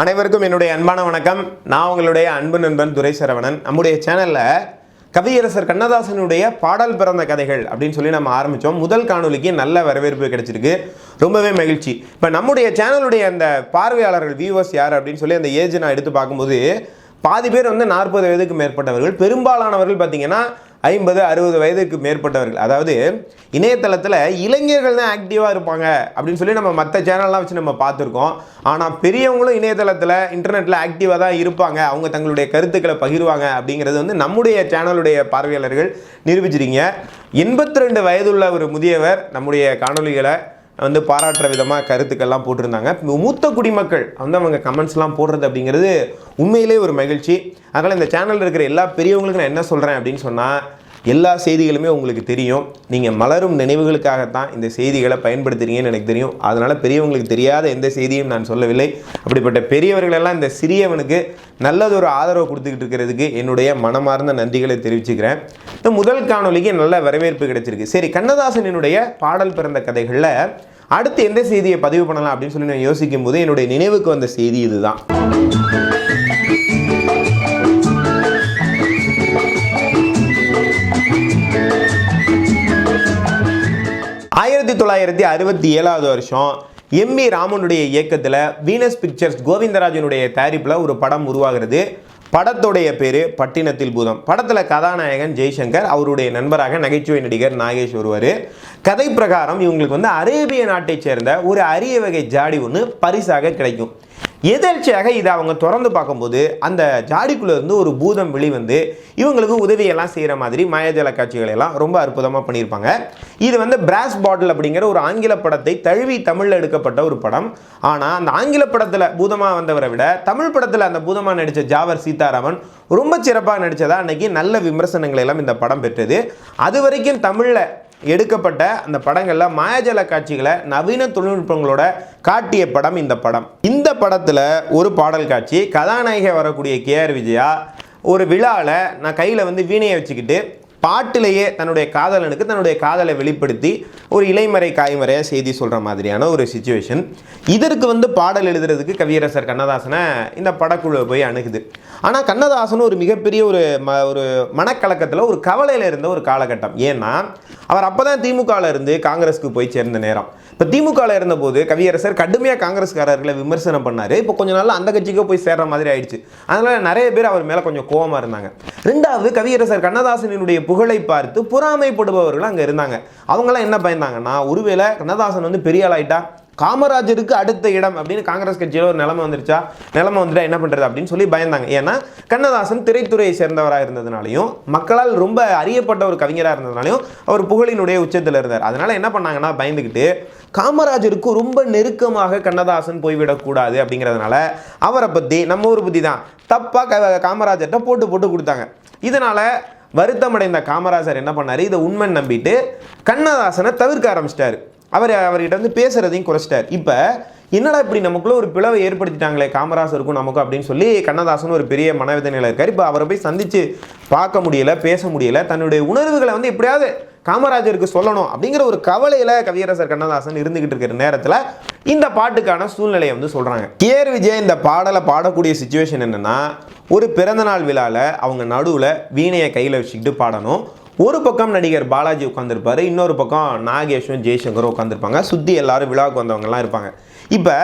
அனைவருக்கும் என்னுடைய அன்பான வணக்கம். நான் உங்களுடைய அன்பு நண்பன் துரை சரவணன் நம்முடைய சேனலில் கவியரசர் கண்ணதாசனுடைய பாடல் பிறந்த கதைகள் அப்படின்னு சொல்லி நம்ம ஆரம்பித்தோம் முதல் காணொலிக்கு நல்ல வரவேற்பு கிடைச்சிருக்கு. ரொம்பவே மகிழ்ச்சி. இப்போ நம்முடைய சேனலுடைய அந்த பார்வையாளர்கள் வியூவர்ஸ் யார் அப்படின்னு சொல்லி அந்த ஏஜ் நான் எடுத்து பார்க்கும்போது பாதி பேர் வந்து நாற்பது வயதுக்கு மேற்பட்டவர்கள். பெரும்பாலானவர்கள் பார்த்தீங்கன்னா ஐம்பது அறுபது வயதுக்கு மேற்பட்டவர்கள். அதாவது இணையதளத்தில் இளைஞர்கள் தான் ஆக்டிவாக இருப்பாங்க அப்படின்னு சொல்லி நம்ம மற்ற சேனல்லாம் வச்சு நம்ம பார்த்துருக்கோம். ஆனால் பெரியவங்களும் இணையதளத்தில் இன்டர்நெட்டில் ஆக்டிவாக தான் இருப்பாங்க. அவங்க தங்களுடைய கருத்துக்களை பகிர்வாங்க அப்படிங்கிறது வந்து நம்முடைய சேனலுடைய பார்வையாளர்கள் நிரூபிச்சிருக்கீங்க. எண்பத்தி ரெண்டு வயதுள்ள ஒரு முதியவர் நம்முடைய காணொளிகளை வந்து பாராட்டுற விதமாக கருத்துக்கள்லாம் போட்டிருந்தாங்க. மூத்த குடிமக்கள் வந்து அவங்க கமெண்ட்ஸ்லாம் போடுறது அப்படிங்கிறது உண்மையிலே ஒரு மகிழ்ச்சி. அதனால் இந்த சேனலில் இருக்கிற எல்லா பெரியவங்களுக்கும் நான் என்ன சொல்கிறேன் அப்படின்னு சொன்னால் எல்லா செய்திகளுமே உங்களுக்கு தெரியும். நீங்கள் மலரும் நினைவுகளுக்காகத்தான் இந்த செய்திகளை பயன்படுத்துகிறீங்கன்னு எனக்கு தெரியும். அதனால் பெரியவங்களுக்கு தெரியாத எந்த செய்தியும் நான் சொல்லவில்லை. அப்படிப்பட்ட பெரியவர்களெல்லாம் இந்த சிறியவனுக்கு நல்லதொரு ஆதரவு கொடுத்துக்கிட்டு இருக்கிறதுக்கு என்னுடைய மனமார்ந்த நன்றிகளை தெரிவிச்சுக்கிறேன். இந்த முதல் காணொலிக்கு நல்ல வரவேற்பு கிடைச்சிருக்கு. சரி கண்ணதாசனினுடைய பாடல் பிறந்த கதைகளில் அடுத்து எந்த செய்தியை பதிவு பண்ணலாம் அப்படின்னு சொல்லி நான் யோசிக்கும் போது என்னுடைய நினைவுக்கு வந்த செய்தி இதுதான். தொள்ளாயிரத்தி அறுபத்தி ஏழாவது வருஷம் எம் இ ராமனுடைய இயக்கத்தில் வீனஸ் பிக்சர்ஸ் கோவிந்தராஜனுடைய தயாரிப்பில் ஒரு படம் உருவாகிறது. படத்துடைய பேர் பட்டினத்தில் பூதம். படத்தில் கதாநாயகன் ஜெய்சங்கர் அவருடைய நண்பராக நகைச்சுவை நடிகர் நாகேஷ் வருவார் கதை பிரகாரம் இவங்களுக்கு வந்து அரேபிய நாட்டைச் சேர்ந்த ஒரு அரிய வகை ஜாடி ஒன்று பரிசாக கிடைக்கும். எதேர்ச்சியாக இதை அவங்க திறந்து பார்க்கும்போது அந்த ஜாடிக்குள்ளேருந்து ஒரு பூதம் வெளிவந்து இவங்களுக்கு உதவியெல்லாம் செய்கிற மாதிரி மாயாஜால காட்சிகளை எல்லாம் ரொம்ப அற்புதமாக பண்ணியிருப்பாங்க. இது வந்து பிராஸ் பாட்டில் அப்படிங்கிற ஒரு ஆங்கில படத்தை தழுவி தமிழில் எடுக்கப்பட்ட ஒரு படம். ஆனால் அந்த ஆங்கில படத்தில் பூதமாக வந்தவரை விட தமிழ் படத்தில் அந்த பூதமாக நடித்த ஜாவர் சீதாராமன் ரொம்ப சிறப்பாக நடித்ததா அன்னைக்கு நல்ல விமர்சனங்களை எல்லாம் இந்த படம் பெற்றது. அது வரைக்கும் தமிழில் எடுக்கப்பட்ட அந்த படங்களில் மாயாஜால காட்சிகளை நவீன தொழில்நுட்பங்களோட காட்டிய படம் இந்த படம். இந்த படத்தில் ஒரு பாடல் காட்சி கதாநாயகி வரக்கூடிய கே ஆர் விஜயா ஒரு விழாவில் நான் கையில் வந்து வீணையை வச்சுக்கிட்டு பாட்டிலேயே தன்னுடைய காதலனுக்கு தன்னுடைய காதலை வெளிப்படுத்தி ஒரு இலைமறை காய்மறையாக செய்தி சொல்கிற மாதிரியான ஒரு சுச்சுவேஷன் இதற்கு வந்து பாடல் எழுதுறதுக்கு கவியரசர் கண்ணதாசனை இந்த படக்குழு போய் அணுகுது. ஆனால் கண்ணதாசன் ஒரு மிகப்பெரிய ஒரு ம ஒரு மனக்கலக்கத்தில் ஒரு கவலையில் இருந்த ஒரு காலகட்டம். ஏன்னா அவர் அப்போ தான் திமுகவில் இருந்து காங்கிரஸுக்கு போய் சேர்ந்த நேரம். இப்போ திமுகவில் இருந்தபோது கவியரசர் கடுமையாக காங்கிரஸ்காரர்களை விமர்சனம் பண்ணார். இப்போ கொஞ்ச நாள் அந்த கட்சிக்கே போய் சேர்ற மாதிரி ஆயிடுச்சு. அதனால் நிறைய பேர் அவர் மேலே கொஞ்சம் கோவமாக இருந்தாங்க. ரெண்டாவது கவியரசர் கண்ணதாசனினுடைய புகழை பார்த்து பொறாமைப்படுபவர்கள் அங்கே இருந்தாங்க. அவங்களாம் என்ன பயந்தாங்கன்னா ஒருவேளை கண்ணதாசன் வந்து பெரிய ஆளாயிட்டா காமராஜருக்கு அடுத்த இடம் அப்படின்னு காங்கிரஸ் கட்சியில் ஒரு நிலைமை வந்துருச்சா? நிலைமை வந்துட்டா என்ன பண்ணுறது அப்படின்னு சொல்லி பயந்தாங்க. ஏன்னா கண்ணதாசன் திரைத்துறையை சேர்ந்தவராக இருந்ததுனாலையும் மக்களால் ரொம்ப அறியப்பட்ட ஒரு கவிஞராக இருந்ததுனாலையும் அவர் புகழினுடைய உச்சத்தில் இருந்தார். அதனால என்ன பண்ணாங்கன்னா பயந்துக்கிட்டு காமராஜருக்கு ரொம்ப நெருக்கமாக கண்ணதாசன் போய்விடக்கூடாது அப்படிங்கிறதுனால அவரை பற்றி நம்ம ஊர் பற்றி தான் தப்பாக காமராஜர்கிட்ட போட்டு போட்டு கொடுத்தாங்க. இதனால் வருத்தமடைந்த காமராஜர் என்ன பண்ணார்? இதை உண்மை நம்பிட்டு கண்ணதாசனை தவிர்க்க ஆரம்பிச்சிட்டாரு. அவர் அவர்கிட்ட வந்து பேசுறதையும் குறைச்சிட்டார். இப்போ என்னடா இப்படி நமக்குள்ள ஒரு பிளவை ஏற்படுத்திட்டாங்களே காமராசருக்கும் நமக்கும் அப்படின்னு சொல்லி கண்ணதாசன் ஒரு பெரிய மனவேதனையில் இருக்கார். இப்போ அவரை போய் சந்திச்சு பார்க்க முடியல பேச முடியல தன்னுடைய உணர்வுகளை வந்து எப்படியாவது காமராஜருக்கு சொல்லணும் அப்படிங்கிற ஒரு கவலையில் கவியரசர் கண்ணதாசன் இருந்துகிட்டு இருக்கிற நேரத்தில் இந்த பாட்டுக்கான சூழ்நிலையை வந்து சொல்கிறாங்க கேர் விஜய் இந்த பாடலை பாடக்கூடிய சுச்சுவேஷன் என்னென்னா ஒரு பிறந்தநாள் விழாவில் அவங்க நடுவில் வீணையை கையில் வச்சுக்கிட்டு பாடணும். ஒரு பக்கம் நடிகர் பாலாஜி உட்காந்துருப்பாரு இன்னொரு பக்கம் நாகேஷும் ஜெய்சங்கரும் உட்காந்துருப்பாங்க சுற்றி எல்லாரும் விழாவுக்கு வந்தவங்கலாம் இருப்பாங்க. இப்போ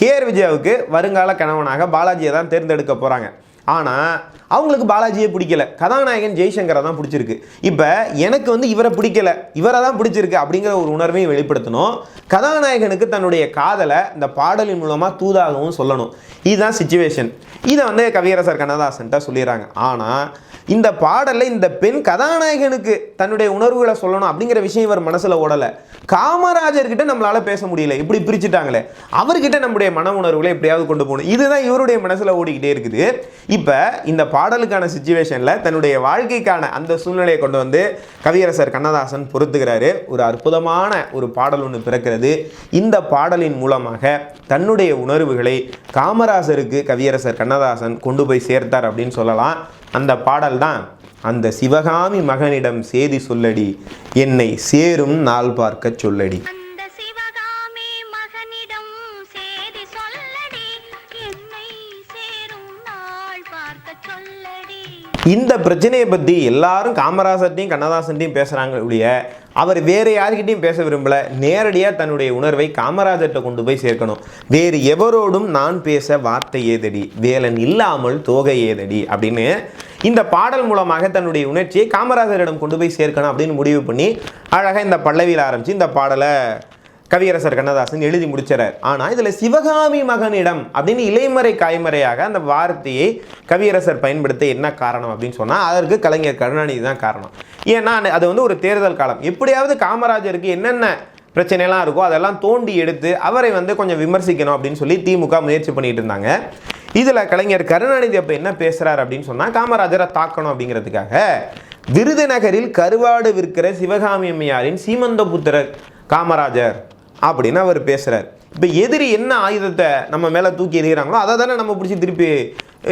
கேஆர் விஜயாவுக்கு வருங்கால கணவனாக பாலாஜியை தான் தேர்ந்தெடுக்க போகிறாங்க ஆனால் அவங்களுக்கு பாலாஜியே பிடிக்கல. கதாநாயகன் ஜெய்சங்கரை தான் பிடிச்சிருக்கு. இப்போ எனக்கு வந்து இவரை பிடிக்கல. இவரை தான் பிடிச்சிருக்கு அப்படிங்கிற ஒரு உணர்வையும் வெளிப்படுத்தணும். கதாநாயகனுக்கு தன்னுடைய காதலை இந்த பாடலின் மூலமாக தூதாகவும் சொல்லணும். இதுதான் சுச்சுவேஷன் இதை வந்து கவியரசர் கண்ணதாசன்ட்ட சொல்லிடுறாங்க. ஆனால் இந்த பாடலில் இந்த பெண் கதாநாயகனுக்கு தன்னுடைய உணர்வுகளை சொல்லணும் அப்படிங்கிற விஷயம் இவர் மனசில் ஓடலை. காமராஜர்கிட்ட நம்மளால் பேச முடியல. இப்படி பிரிச்சுட்டாங்களே. அவர்கிட்ட நம்முடைய மன உணர்வுகளை எப்படியாவது கொண்டு போகணும். இதுதான் இவருடைய மனசில் ஓடிக்கிட்டே இருக்குது. இப்போ இந்த பாடலுக்கான சுச்சுவேஷனில் தன்னுடைய வாழ்க்கைக்கான அந்த சூழ்நிலையை கொண்டு வந்து கவியரசர் கண்ணதாசன் பொறுத்துக்கிறாரு ஒரு அற்புதமான ஒரு பாடல் ஒன்று பிறக்கிறது. இந்த பாடலின் மூலமாக தன்னுடைய உணர்வுகளை காமராசருக்கு கவியரசர் கண்ணதாசன் கொண்டு போய் சேர்த்தார் அப்படின்னு சொல்லலாம். அந்த பாடல் தான் அந்த சிவகாமி மகனிடம் சேதி சொல்லடி என்னை சேரும் நாள் பார்க்க சொல்லடி. இந்த பிரச்சனையை பற்றி எல்லாரும் காமராசர்ட்டையும் கண்ணதாசன்ட்டையும் பேசுகிறாங்க ஒழிய அவர் வேறு யார்கிட்டையும் பேச விரும்பலை. நேரடியாக தன்னுடைய உணர்வை காமராஜர்கிட்ட கொண்டு போய் சேர்க்கணும். வேறு எவரோடும் நான் பேச வார்த்தை ஏதடி வேலன் இல்லாமல் தோகை ஏதடி அப்படின்னு இந்த பாடல் மூலமாக தன்னுடைய உணர்ச்சியை காமராஜரிடம் கொண்டு போய் சேர்க்கணும் அப்படின்னு முடிவு பண்ணி அழகாக இந்த பல்லவியில் ஆரம்பித்து இந்த பாடலை கவியரசர் கண்ணதாசன் எழுதி முடிச்சார் ஆனால் இதில் சிவகாமி மகனிடம் அப்படின்னு இலைமறை காய்மறையாக அந்த வார்த்தையை கவியரசர் பயன்படுத்த என்ன காரணம் அப்படின்னு சொன்னால் அதற்கு கலைஞர் கருணாநிதி தான் காரணம். ஏன்னா அது வந்து ஒரு தேர்தல் காலம். எப்படியாவது காமராஜருக்கு என்னென்ன பிரச்சனைலாம் இருக்கோ அதெல்லாம் தோண்டி எடுத்து அவரை வந்து கொஞ்சம் விமர்சிக்கணும் அப்படின்னு சொல்லி திமுக முயற்சி பண்ணிட்டு இருந்தாங்க. இதில் கலைஞர் கருணாநிதி அப்போ என்ன பேசுகிறார் அப்படின்னு சொன்னால் காமராஜரை தாக்கணும் அப்படிங்கிறதுக்காக விருதுநகரில் கருவாடு விற்கிற சிவகாமி அம்மையாரின் சீமந்தபுத்திரர் காமராஜர் அப்படின்னு அவர் பேசுகிறார் இப்போ எதிரி என்ன ஆயுதத்தை நம்ம மேலே தூக்கி எறிகிறாங்களோ அதை தானே நம்ம பிடிச்சி திருப்பி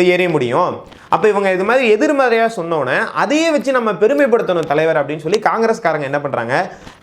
எறிய முடியும். அப்போ இவங்க இது மாதிரி எதிர்மறையாக சொன்னோன்னே அதையே வச்சு நம்ம பெருமைப்படுத்தணும் தலைவர் அப்படின்னு சொல்லி காங்கிரஸ்காரங்க என்ன பண்ணுறாங்க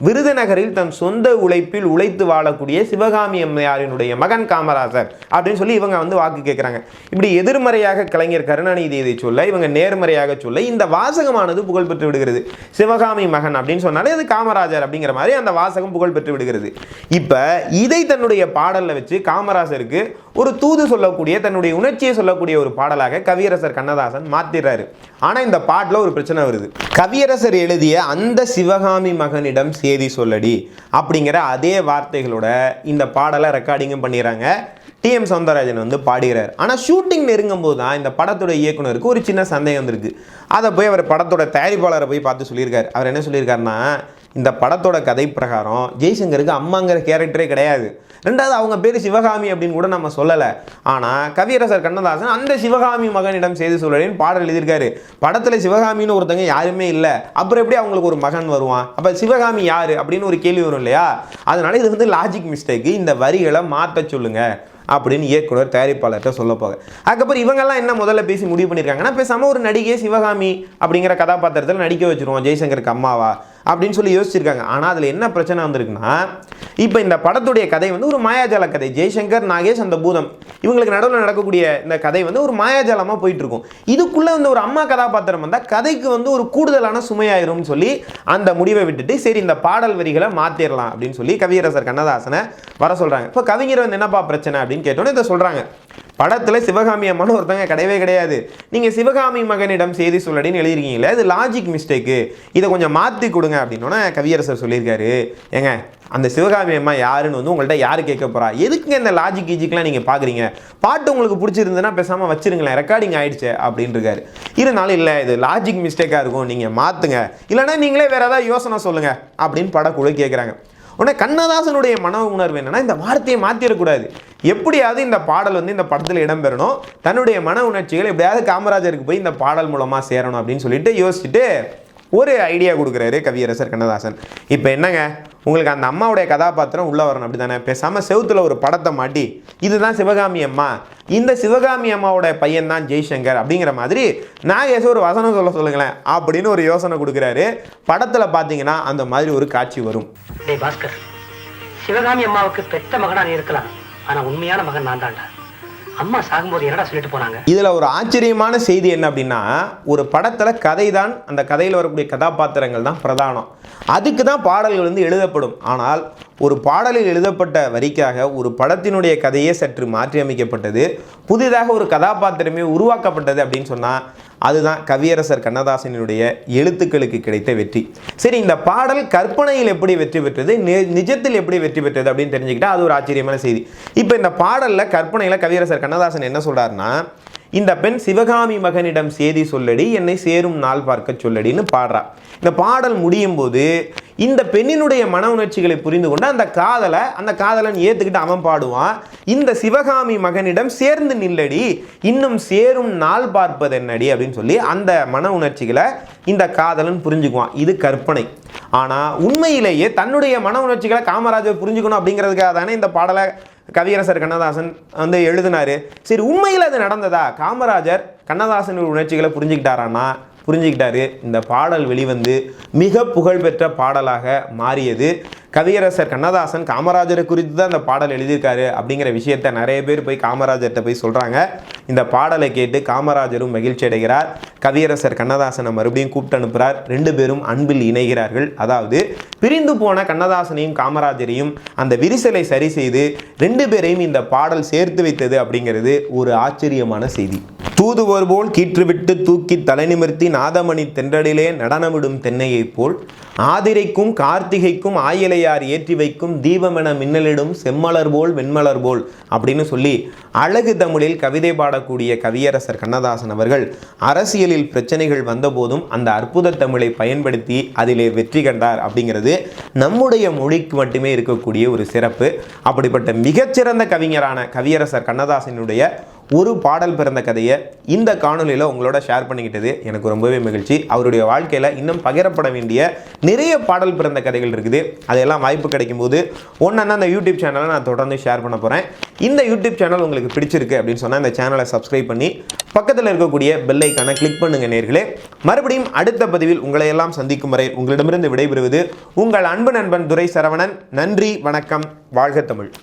விருதுநகரில் தன் சொந்த உழைப்பில் உழைத்து வாழக்கூடிய சிவகாமி அம்மையாரினுடைய மகன் காமராஜர் அப்படின்னு சொல்லி இவங்க வந்து வாக்கு கேட்குறாங்க இப்படி எதிர்மறையாக கலைஞர் கருணாநிதி இதை சொல்ல இவங்க நேர்மறையாக சொல்ல இந்த வாசகமானது புகழ் பெற்று விடுகிறது. சிவகாமி மகன் அப்படின்னு சொன்னாலே அது காமராஜர் அப்படிங்கிற மாதிரி அந்த வாசகம் புகழ் பெற்று விடுகிறது. இப்போ இதை தன்னுடைய பாடலில் வச்சு காமராஜருக்கு ஒரு தூது சொல்லக்கூடிய தன்னுடைய உணர்ச்சியை சொல்லக்கூடிய ஒரு பாடலாக கவியரசர் கண்ணதாசன் மாத்திடுறாரு ஆனால் இந்த பாட்டில் ஒரு பிரச்சனை வருது. கவியரசர் எழுதிய அந்த சிவகாமி மகனிடம் சேதி சொல்லடி அப்படிங்கிற அதே வார்த்தைகளோட இந்த பாடலை ரெக்கார்டிங்கும் பண்ணிடுறாங்க. டிஎம் சௌந்தரராஜன் வந்து பாடுகிறார். ஆனால் ஷூட்டிங் நெருங்கும் போது தான் இந்த படத்தோட இயக்குனருக்கு ஒரு சின்ன சந்தேகம் வந்திருக்கு. அதை போய் அவர் படத்தோட தயாரிப்பாளரை போய் பார்த்து சொல்லியிருக்காரு. அவர் என்ன சொல்லியிருக்காருன்னா இந்த படத்தோட கதை பிரகாரம் ஜெய்சங்கருக்கு அம்மாங்கிற கேரக்டரே கிடையாது. ரெண்டாவது அவங்க பேர் சிவகாமி அப்படின்னு கூட நம்ம சொல்லலை. ஆனால் கவியரசர் கண்ணதாசன் அந்த சிவகாமி மகனிடம் செய்து சொல்லலின்னு பாடல் எழுதியிருக்காரு. படத்தில் சிவகாமின்னு ஒருத்தங்க யாருமே இல்லை. அப்புறம் எப்படி அவங்களுக்கு ஒரு மகன் வருவான்? அப்போ சிவகாமி யார்? அப்படின்னு ஒரு கேள்வி வரும் இல்லையா? அதனால இது வந்து லாஜிக் மிஸ்டேக்கு இந்த வரிகளை மாற்ற சொல்லுங்கள் அப்படின்னு இயக்குனர் தயாரிப்பாளர்கிட்ட சொல்ல போக அதுக்கப்புறம் இவங்கெல்லாம் என்ன முதல்ல பேசி முடிவு பண்ணியிருக்காங்கன்னா பேசாமல் ஒரு நடிகை சிவகாமி அப்படிங்கிற கதாபாத்திரத்தில் நடிக்க வச்சுருவோம் ஜெய்சங்கருக்கு அம்மாவா. அப்படின்னு சொல்லி யோசிச்சிருக்காங்க. ஆனால் அதில் என்ன பிரச்சனை வந்திருக்குன்னா இப்போ இந்த படத்துடைய கதை வந்து ஒரு மாயாஜால கதை. ஜெய்சங்கர் நாகேஷ் அந்த பூதம். இவங்களுக்கு நடுவில் நடக்கக்கூடிய இந்த கதை வந்து ஒரு மாயாஜாலமாக போயிட்டு இருக்கும் இதுக்குள்ளே வந்து ஒரு அம்மா கதாபாத்திரம் வந்தால் கதைக்கு வந்து ஒரு கூடுதலான சுமையாயிரும்னு சொல்லி அந்த முடிவை விட்டுட்டு சரி இந்த பாடல் வரிகளை மாற்றிடலாம் அப்படின்னு சொல்லி கவியரசர் கண்ணதாசனை வர சொல்கிறாங்க இப்போ கவிஞர் வந்து என்னப்பா பிரச்சனை அப்படின்னு கேட்டோன்னே இதை சொல்கிறாங்க படத்தில் சிவகாமி அம்மன் ஒருத்தங்க கிடையவே கிடையாது. நீங்கள் சிவகாமி மகனிடம் செய்தி சொல்லடின்னு எழுதிருக்கீங்களே அது லாஜிக் மிஸ்டேக்கு இதை கொஞ்சம் மாற்றி கொடுங்க அப்படின்னோன்னே கவியரசர் சொல்லியிருக்காரு. ஏங்க அந்த சிவகாமி அம்மா யாருன்னு வந்து உங்கள்கிட்ட யார் கேட்க போகிறா எதுக்குங்க இந்த லாஜிக் கீஜிக்லாம் நீங்கள் பார்க்குறீங்க பாட்டு உங்களுக்கு பிடிச்சிருந்ததுன்னா பேசாமல் வச்சிருங்களேன் ரெக்கார்டிங் ஆகிடுச்சு அப்படின்னு இருக்காரு இருந்தாலும் இல்லை இது லாஜிக் மிஸ்டேக்காக இருக்கும் நீங்கள் மாற்றுங்க இல்லைன்னா நீங்களே வேறு ஏதாவது யோசனை சொல்லுங்கள் அப்படின்னு படக்குழு கேட்குறாங்க உடனே கண்ணதாசனுடைய மன உணர்வு என்னென்னா இந்த வார்த்தையை மாற்றிடக்கூடாது எப்படியாவது இந்த பாடல் வந்து இந்த படத்தில் இடம்பெறணும். தன்னுடைய மன உணர்ச்சிகள் எப்படியாவது காமராஜருக்கு போய் இந்த பாடல் மூலமாக சேரணும் அப்படின்னு சொல்லிட்டு யோசிச்சுட்டு ஒரு ஐடியா கொடுக்குறாரு கவியரசர் கண்ணதாசன். இப்போ என்னங்க? உங்களுக்கு அந்த அம்மாவுடைய கதாபாத்திரம் உள்ளே வரணும் அப்படி தானே பேசாமல் செவுத்தில் ஒரு படத்தை மாட்டி இதுதான் சிவகாமி அம்மா. இந்த சிவகாமி அம்மாவோடைய பையன் தான் ஜெய்சங்கர் அப்படிங்கிற மாதிரி நான் ஏதோ ஒரு வசனம் சொல்ல சொல்லுங்களேன் அப்படின்னு ஒரு யோசனை கொடுக்குறாரு. படத்தில் பார்த்தீங்கன்னா அந்த மாதிரி ஒரு காட்சி வரும். பாஸ்கர் சிவகாமி அம்மாவுக்கு பெத்த மகனாக நீ இருக்கலாம். ஆனால் உண்மையான மகன் நான் தான்டா. அம்மா சாகும்போது என்னடா சொல்லிட்டு போனாங்க? இதில் ஒரு ஆச்சரியமான செய்தி என்ன அப்படின்னா ஒரு படத்தில் கதை தான் அந்த கதையில் வரக்கூடிய கதாபாத்திரங்கள் தான் பிரதானம். அதுக்கு தான் பாடல்கள் வந்து எழுதப்படும். ஆனால் ஒரு பாடலில் எழுதப்பட்ட வரிக்காக ஒரு படத்தினுடைய கதையே சற்று மாற்றியமைக்கப்பட்டது. புதிதாக ஒரு கதாபாத்திரமே உருவாக்கப்பட்டது அப்படின்னு சொன்னால் அதுதான் கவியரசர் கண்ணதாசனுடைய எழுத்துக்களுக்கு கிடைத்த வெற்றி. சரி இந்த பாடல் கற்பனையில் எப்படி வெற்றி பெற்றது நிஜத்தில் எப்படி வெற்றி பெற்றது அப்படின்னு தெரிஞ்சுக்கிட்டா அது ஒரு ஆச்சரியமான செய்தி. இப்போ இந்த பாடலில் கற்பனையில் கவியரசர் கண்ணதாசன் என்ன சொல்கிறாருன்னா இந்த பெண் சிவகாமி மகனிடம் சேதி சொல்லடி என்னை சேரும் நாள் பார்க்க சொல்லடின்னு பாடுறா. இந்த பாடல் முடியும் போது இந்த பெண்ணினுடைய மன உணர்ச்சிகளை புரிந்து கொண்டு அந்த காதலை அந்த காதலன் ஏற்றுக்கிட்டு அவன் பாடுவான். இந்த சிவகாமி மகனிடம் சேர்ந்து நில்லடி இன்னும் சேரும் நாள் பார்ப்பது என்னடி அப்படின்னு சொல்லி அந்த மன உணர்ச்சிகளை இந்த காதலன் புரிஞ்சுக்குவான். இது கற்பனை. ஆனால் உண்மையிலேயே தன்னுடைய மன உணர்ச்சிகளை காமராஜர் புரிஞ்சுக்கணும் அப்படிங்கிறதுக்காக தானே இந்த பாடலை கவியரசர் கண்ணதாசன் வந்து எழுதினார். சரி உண்மையில் அது நடந்ததா? காமராஜர் கண்ணதாசன் உணர்ச்சிகளை புரிஞ்சுக்கிட்டாரான்னா புரிஞ்சுக்கிட்டாரு. இந்த பாடல் வெளிவந்து மிக புகழ்பெற்ற பாடலாக மாறியது. கவியரசர் கண்ணதாசன் காமராஜரை குறித்து தான் இந்த பாடல் எழுதியிருக்காரு அப்படிங்கிற விஷயத்த நிறைய பேர் போய் காமராஜர்கிட்ட போய் சொல்கிறாங்க இந்த பாடலை கேட்டு காமராஜரும் மகிழ்ச்சி அடைகிறார். கவியரசர் கண்ணதாசனை மறுபடியும் கூப்பிட்டு அனுப்புகிறார் ரெண்டு பேரும் அன்பில் இணைகிறார்கள். அதாவது பிரிந்து போன கண்ணதாசனையும் காமராஜரையும் அந்த விரிசலை சரி செய்து ரெண்டு பேரையும் இந்த பாடல் சேர்த்து வைத்தது அப்படிங்கிறது ஒரு ஆச்சரியமான செய்தி. தூதுவர் போல் கீற்றுவிட்டு தூக்கி தலை நிமிர்த்தி நாதமணி தென்றடிலே நடனமிடும் தென்னையைப் போல் ஆதிரைக்கும் கார்த்திகைக்கும் ஆயிலையார் ஏற்றி வைக்கும் தீபமென மின்னலிடும் செம்மலர் போல் வெண்மலர் போல் அப்படின்னு சொல்லி அழகு தமிழில் கவிதை பாடக்கூடிய கவியரசர் கண்ணதாசன் அவர்கள் அரசியலில் பிரச்சனைகள் வந்தபோதும் அந்த அற்புத தமிழை பயன்படுத்தி அதிலே வெற்றி கண்டார் அப்படிங்கிறது நம்முடைய மொழிக்கு மட்டுமே இருக்கக்கூடிய ஒரு சிறப்பு. அப்படிப்பட்ட மிகச்சிறந்த கவிஞரான கவியரசர் கண்ணதாசனுடைய ஒரு பாடல் பிறந்த கதையை இந்த காணொலியில் உங்களோட ஷேர் பண்ணிக்கிட்டது எனக்கு ரொம்பவே மகிழ்ச்சி. அவருடைய வாழ்க்கையில் இன்னும் பகிரப்பட வேண்டிய நிறைய பாடல் பிறந்த கதைகள் இருக்குது. அதையெல்லாம் வாய்ப்பு கிடைக்கும் போது ஒன்றா அந்த யூடியூப் சேனலை நான் தொடர்ந்து ஷேர் பண்ண போகிறேன் இந்த யூடியூப் சேனல் உங்களுக்கு பிடிச்சிருக்கு அப்படின்னு சொன்னால் இந்த சேனலை சப்ஸ்கிரைப் பண்ணி பக்கத்தில் இருக்கக்கூடிய பெல்லைக்கான கிளிக் பண்ணுங்க நேர்களே. மறுபடியும் அடுத்த பதிவில் உங்களை எல்லாம் சந்திக்கும் வரை உங்களிடமிருந்து விடைபெறுவது உங்கள் அன்பு நண்பன் துரை சரவணன் நன்றி வணக்கம். வாழ்க தமிழ்.